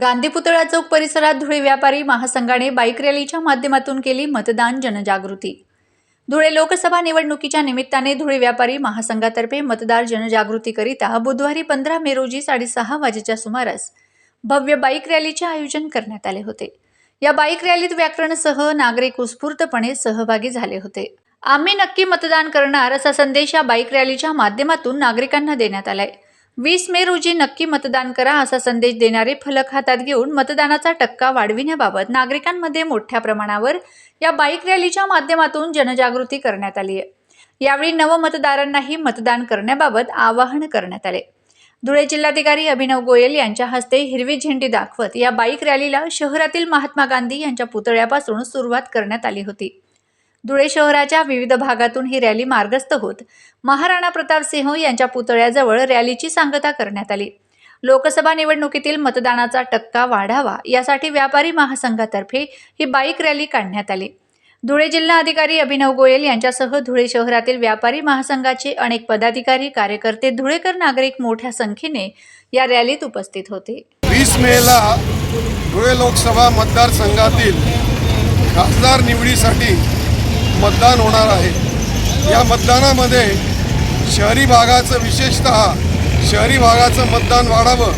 गांधी पुतळा चौक परिसरात धुळे व्यापारी महासंघाने बाईक रॅलीच्या माध्यमातून केली मतदान जनजागृती. धुळे लोकसभा निवडणुकीच्या निमित्ताने धुळे व्यापारी महासंघातर्फे मतदार जनजागृतीकरिता बुधवारी पंधरा मे रोजी साडेसहा वाजेच्या सुमारास भव्य बाईक रॅलीचे आयोजन करण्यात आले होते. या बाईक रॅलीत व्याकरणसह नागरिक उत्स्फूर्तपणे सहभागी झाले होते. आम्ही नक्की मतदान करणार असा संदेश या बाईक रॅलीच्या माध्यमातून नागरिकांना देण्यात आलाय. वीस मे रोजी नक्की मतदान करा असा संदेश देणारे फलक हातात घेऊन मतदानाचा टक्का वाढविण्याबाबत नागरिकांमध्ये मोठ्या प्रमाणावर या बाईक रॅलीच्या माध्यमातून जनजागृती करण्यात आली आहे. यावेळी नवमतदारांनाही मतदान करण्याबाबत आवाहन करण्यात आले. धुळे जिल्हाधिकारी अभिनव गोयल यांच्या हस्ते हिरवी झेंडी दाखवत या बाईक रॅलीला शहरातील महात्मा गांधी यांच्या पुतळ्यापासून सुरुवात करण्यात आली होती. धुळे शहराच्या विविध भागातून ही रॅली मार्गस्थ होत. महाराणा प्रताप सिंह यांच्या पुतळ्याजवळ रॅलीची सांगता करण्यात आली. लोकसभा निवडणुकीतील मतदानाचा टक्का वाढावा यासाठी व्यापारी महासंघातर्फे ही बाईक रॅली काढण्यात आली. धुळे जिल्हा अधिकारी अभिनव गोयल यांच्यासह धुळे शहरातील व्यापारी महासंघाचे अनेक पदाधिकारी कार्यकर्ते धुळेकर नागरिक मोठ्या संख्येने या रॅलीत उपस्थित होते. वीस मेला धुळे लोकसभा मतदारसंघातील खासदार निवडीसाठी मतदान होणार आहे. या मतदानामध्ये शहरी भागाचं विशेषतः शहरी भागाचं मतदान वाढावं.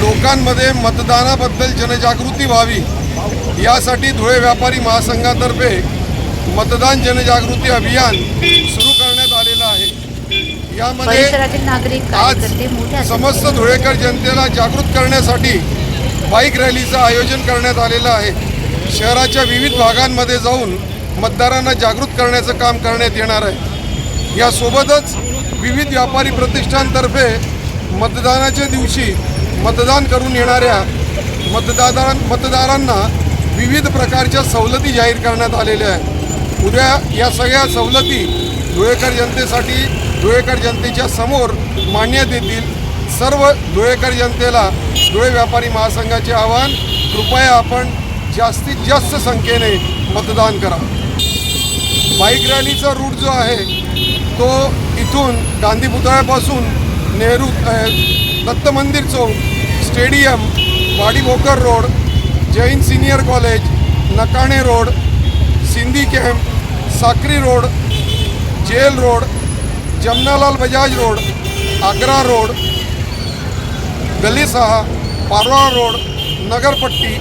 लोकांमध्ये मतदानाबद्दल जनजागृती व्हावी. यासाठी धुळे व्यापारी महासंघातर्फे मतदान जनजागृती अभियान सुरू करण्यात आलेलं आहे. यामध्ये आज समस्त धुळेकर जनतेला जागृत करण्यासाठी बाईक रॅलीचं आयोजन करण्यात आलेलं आहे. शहराच्या विविध भागांमध्ये जाऊन मतदारांना जागृत करण्याचं काम करण्यात येणार आहे. यासोबतच विविध व्यापारी प्रतिष्ठानतर्फे मतदानाच्या दिवशी मतदान करून येणाऱ्या मतदारां मतदारांना विविध प्रकारच्या सवलती जाहीर करण्यात आलेल्या आहेत. उद्या या सगळ्या सवलती धुळेकर जनतेसाठी धुळेकर जनतेच्या समोर मांडण्यात येतील. सर्व धुळेकर जनतेला धुळे व्यापारी महासंघाचे आवाहन कृपया आपण जास्तीत जास्त संख्येने मतदान करा. बाईक रॅलीचा रूट जो आहे तो इथून गांधी पुतळ्यापासून नेहरू दत्त मंदिर चौक stadium Wadi Bhokar road Jain senior college Nakane road Sindhi camp Sakri road jail road Jamnalal Bajaj road Agra road गली सहा रोड नगरपट्टी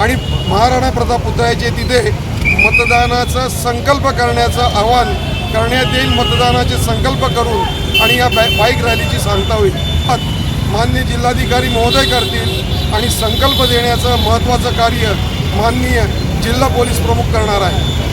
आणि महाराणा प्रताप पुतळ्याचे तिथे मतदानाचा संकल्प करण्याचं आवाहन करण्यात येईल. मतदानाचे संकल्प करून आणि या बॅ बाईक रॅलीची सांगता होईल. मान्य जिल्हाधिकारी महोदय करतील आणि संकल्प देण्याचं महत्त्वाचं कार्य माननीय जिल्हा पोलीस प्रमुख करणार आहे